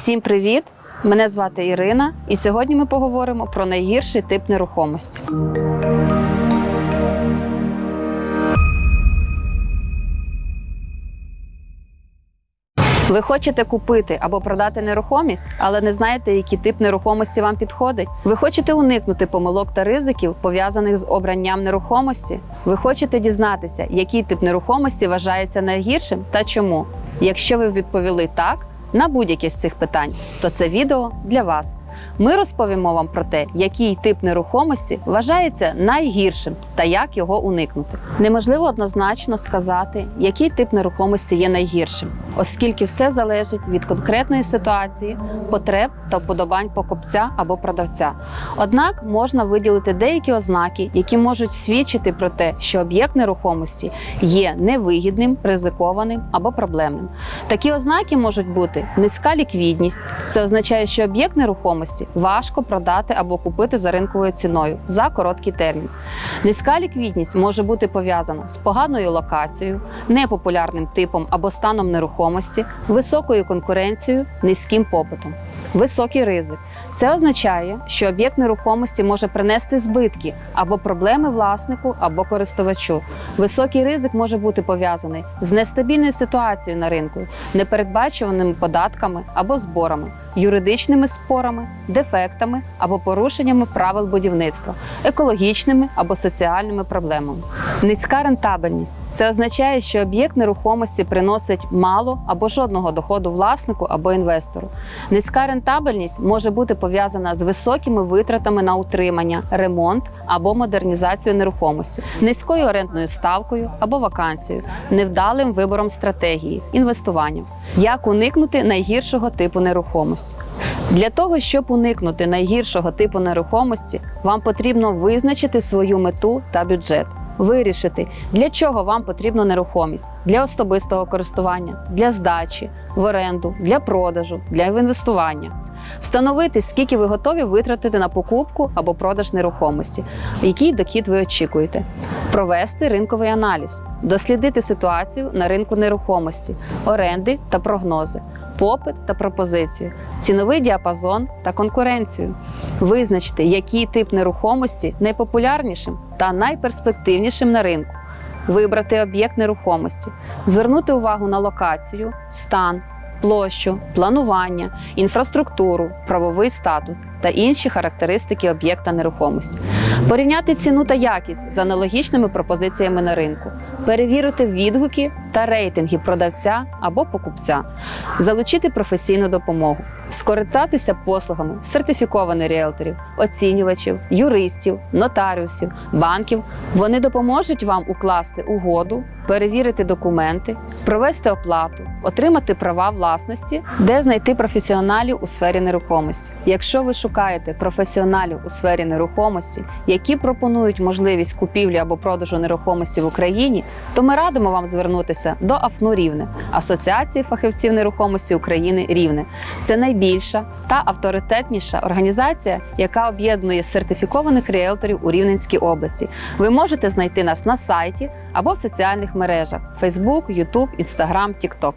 Всім привіт! Мене звати Ірина, і сьогодні ми поговоримо про найгірший тип нерухомості. Ви хочете купити або продати нерухомість, але не знаєте, який тип нерухомості вам підходить. Ви хочете уникнути помилок та ризиків, пов'язаних з обранням нерухомості. Ви хочете дізнатися, який тип нерухомості вважається найгіршим та чому. Якщо ви відповіли так на будь-яке з цих питань, то це відео для вас. Ми розповімо вам про те, який тип нерухомості вважається найгіршим та як його уникнути. Неможливо однозначно сказати, який тип нерухомості є найгіршим, оскільки все залежить від конкретної ситуації, потреб та вподобань покупця або продавця. Однак можна виділити деякі ознаки, які можуть свідчити про те, що об'єкт нерухомості є невигідним, ризикованим або проблемним. Такі ознаки можуть бути низька ліквідність. Це означає, що об'єкт нерухомості важко продати або купити за ринковою ціною за короткий термін. Низька ліквідність може бути пов'язана з поганою локацією, непопулярним типом або станом нерухомості, високою конкуренцією, низьким попитом. Високий ризик. Це означає, що об'єкт нерухомості може принести збитки або проблеми власнику або користувачу. Високий ризик може бути пов'язаний з нестабільною ситуацією на ринку, непередбачуваними податками або зборами, юридичними спорами, дефектами або порушеннями правил будівництва, екологічними або соціальними проблемами. Низька рентабельність це означає, що об'єкт нерухомості приносить мало або жодного доходу власнику або інвестору. Низька рентабельність може бути пов'язана з високими витратами на утримання, ремонт або модернізацію нерухомості, низькою орендною ставкою або вакансією, невдалим вибором стратегії, інвестуванням. Як уникнути найгіршого типу нерухомості? Для того, щоб уникнути найгіршого типу нерухомості, вам потрібно визначити свою мету та бюджет. Вирішити, для чого вам потрібна нерухомість для особистого користування, для здачі, в оренду, для продажу, для інвестування. Встановити, скільки ви готові витратити на покупку або продаж нерухомості, який дохід ви очікуєте. Провести ринковий аналіз, дослідити ситуацію на ринку нерухомості, оренди та прогнози, попит та пропозицію, ціновий діапазон та конкуренцію. Визначити, який тип нерухомості найпопулярнішим та найперспективнішим на ринку. Вибрати об'єкт нерухомості, звернути увагу на локацію, стан, площу, планування, інфраструктуру, правовий статус та інші характеристики об'єкта нерухомості, порівняти ціну та якість з аналогічними пропозиціями на ринку, перевірити відгуки та рейтинги продавця або покупця, залучити професійну допомогу, скористатися послугами сертифікованих ріелторів, оцінювачів, юристів, нотаріусів, банків. Вони допоможуть вам укласти угоду, перевірити документи, провести оплату, отримати права власності, де знайти професіоналів у сфері нерухомості. Якщо ви шукаєте професіоналів у сфері нерухомості, які пропонують можливість купівлі або продажу нерухомості в Україні, то ми радимо вам звернутися до АФНУ Рівне Асоціації фахівців нерухомості України Рівне. Це найбільша та авторитетніша організація, яка об'єднує сертифікованих ріелторів у Рівненській області. Ви можете знайти нас на сайті або в соціальних мережах: Facebook, YouTube, Instagram, TikTok.